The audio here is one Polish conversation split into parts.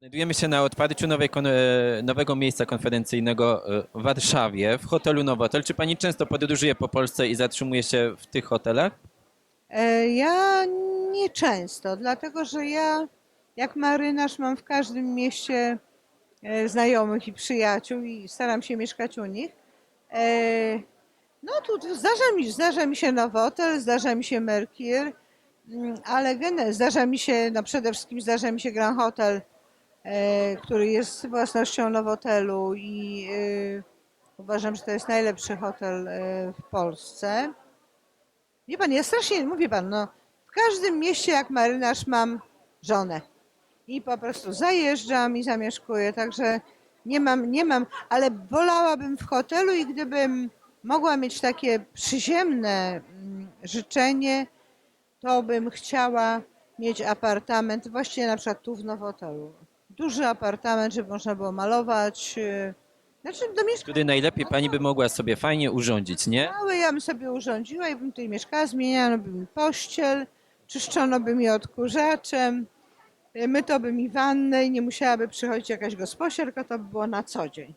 Znajdujemy się na otwarciu e, nowego miejsca konferencyjnego e, w Warszawie, w hotelu Nowotel. Czy pani często podróżuje po Polsce i zatrzymuje się w tych hotelach? E, Ja nie często, dlatego że ja jak marynarz mam w każdym mieście znajomych i przyjaciół i staram się mieszkać u nich. No tu zdarza mi, zdarza mi się Nowotel, zdarza mi się Mercure, mm, ale zdarza mi się, no przede wszystkim zdarza mi się Grand Hotel, który jest własnością Nowotelu i e, uważam, że to jest najlepszy hotel e, w Polsce. Wie pan, ja strasznie, mówię pan, no, w każdym mieście jak marynarz mam żonę. I po prostu zajeżdżam i zamieszkuję, także nie mam, nie mam, ale wolałabym w hotelu i gdybym mogła mieć takie przyziemne mm, życzenie, to bym chciała mieć apartament, właściwie na przykład tu w Nowotelu. Duży apartament, żeby można było malować. yy, Znaczy do mieszkania. Który najlepiej pani by mogła sobie fajnie urządzić, nie? Małe ja bym sobie urządziła i bym tutaj mieszkała, zmieniano by mi pościel, czyszczono by mi odkurzaczem, y, myto by mi wannę i nie musiałaby przychodzić jakaś gosposia, tylko to by było na co dzień.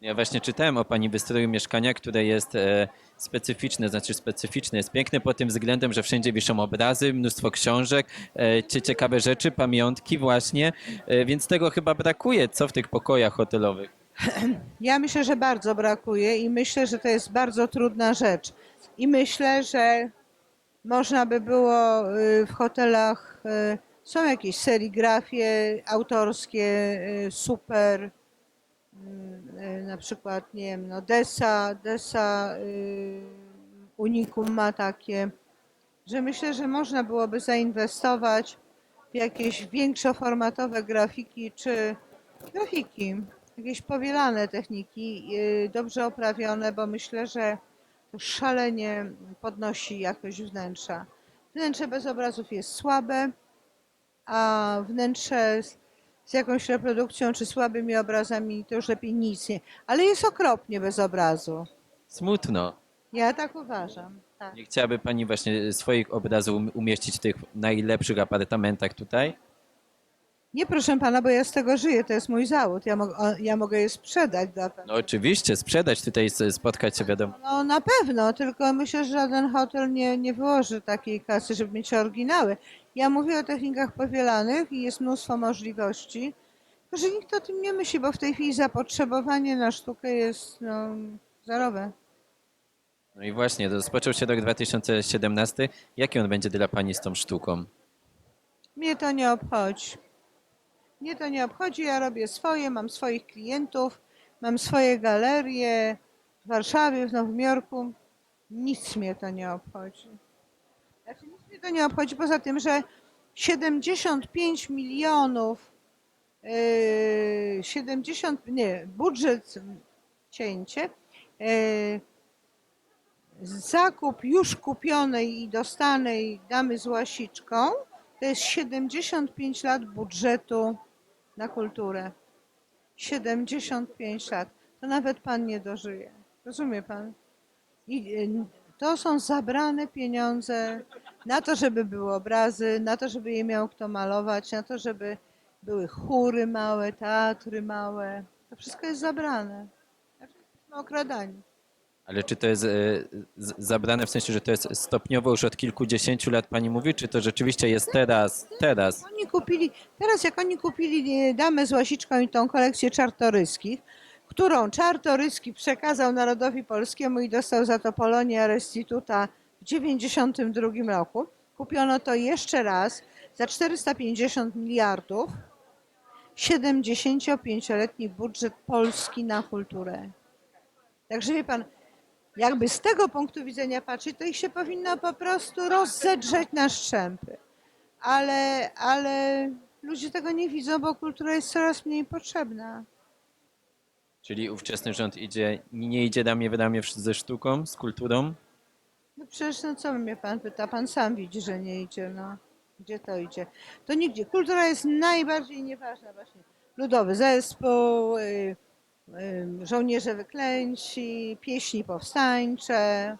Ja właśnie czytałem o pani wystroju mieszkania, które jest e, specyficzne, znaczy specyficzne, jest piękne pod tym względem, że wszędzie wiszą obrazy, mnóstwo książek, e, cie- ciekawe rzeczy, pamiątki właśnie, e, więc tego chyba brakuje, co w tych pokojach hotelowych. Ja myślę, że bardzo brakuje i myślę, że to jest bardzo trudna rzecz. I myślę, że można by było y, w hotelach, y, są jakieś serigrafie autorskie, y, super, na przykład, nie wiem, no Desa, Desa y, Unicum ma takie, że myślę, że można byłoby zainwestować w jakieś większoformatowe grafiki, czy grafiki, jakieś powielane techniki, y, dobrze oprawione, bo myślę, że to szalenie podnosi jakość wnętrza. Wnętrze bez obrazów jest słabe, a wnętrze z, jakąś reprodukcją czy słabymi obrazami to już lepiej nic nie. Ale jest okropnie bez obrazu. Smutno. Ja tak uważam. Tak. Nie chciałaby pani właśnie swoich obrazów um- umieścić w tych najlepszych apartamentach tutaj? Nie proszę pana, bo ja z tego żyję, to jest mój zawód. Ja, mo- o- ja mogę je sprzedać dla pana. No oczywiście, sprzedać tutaj, spotkać się, wiadomo. No na pewno, tylko myślę, że żaden hotel nie, nie wyłoży takiej kasy, żeby mieć oryginały. Ja mówię o technikach powielanych i jest mnóstwo możliwości, tylko że nikt o tym nie myśli, bo w tej chwili zapotrzebowanie na sztukę jest no, zerowe. No i właśnie, rozpoczął się rok 2017. Jaki on będzie dla pani z tą sztuką? Mnie to nie obchodzi. Mnie to nie obchodzi, ja robię swoje, mam swoich klientów, mam swoje galerie w Warszawie, w Nowym Jorku. Nic mnie to nie obchodzi. Znaczy, nic mnie to nie obchodzi, poza tym, że 75 milionów, yy, 70, nie, budżet, cięcie, yy, zakup już kupionej i dostanej damy z łasiczką, to jest 75 lat budżetu na kulturę. 75 lat. To nawet pan nie dożyje. Rozumie pan? I y, to są zabrane pieniądze na to, żeby były obrazy, na to, żeby je miał kto malować, na to, żeby były chóry małe, teatry małe. To wszystko jest zabrane. Jesteśmy okradani. Ale czy to jest e, zabrane w sensie, że to jest stopniowo już od kilkudziesięciu lat pani mówi, czy to rzeczywiście jest teraz, teraz? Oni kupili, teraz jak oni kupili e, damę z łasiczką i tą kolekcję czartoryskich, którą Czartoryski przekazał Narodowi Polskiemu i dostał za to Polonia Restituta w 1992 roku. Kupiono to jeszcze raz za 450 miliardów. 75-letni budżet Polski na kulturę. Także wie pan, jakby z tego punktu widzenia patrzeć, to ich się powinno po prostu rozzedrzeć na szczępy ale, ale ludzie tego nie widzą, bo kultura jest coraz mniej potrzebna. Czyli ówczesny rząd idzie, nie idzie ramię w ramię wsz- ze sztuką, z kulturą? No przecież no co mnie pan pyta? Pan sam widzi, że nie idzie, no. Gdzie to idzie? To nigdzie. Kultura jest najbardziej nieważna właśnie. Ludowy zespół, y, żołnierze wyklęci, pieśni powstańcze.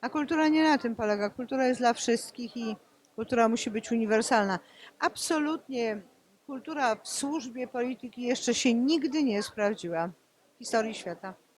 A kultura nie na tym polega. Kultura jest dla wszystkich i kultura musi być uniwersalna. Absolutnie kultura w służbie polityki jeszcze się nigdy nie sprawdziła w historii świata.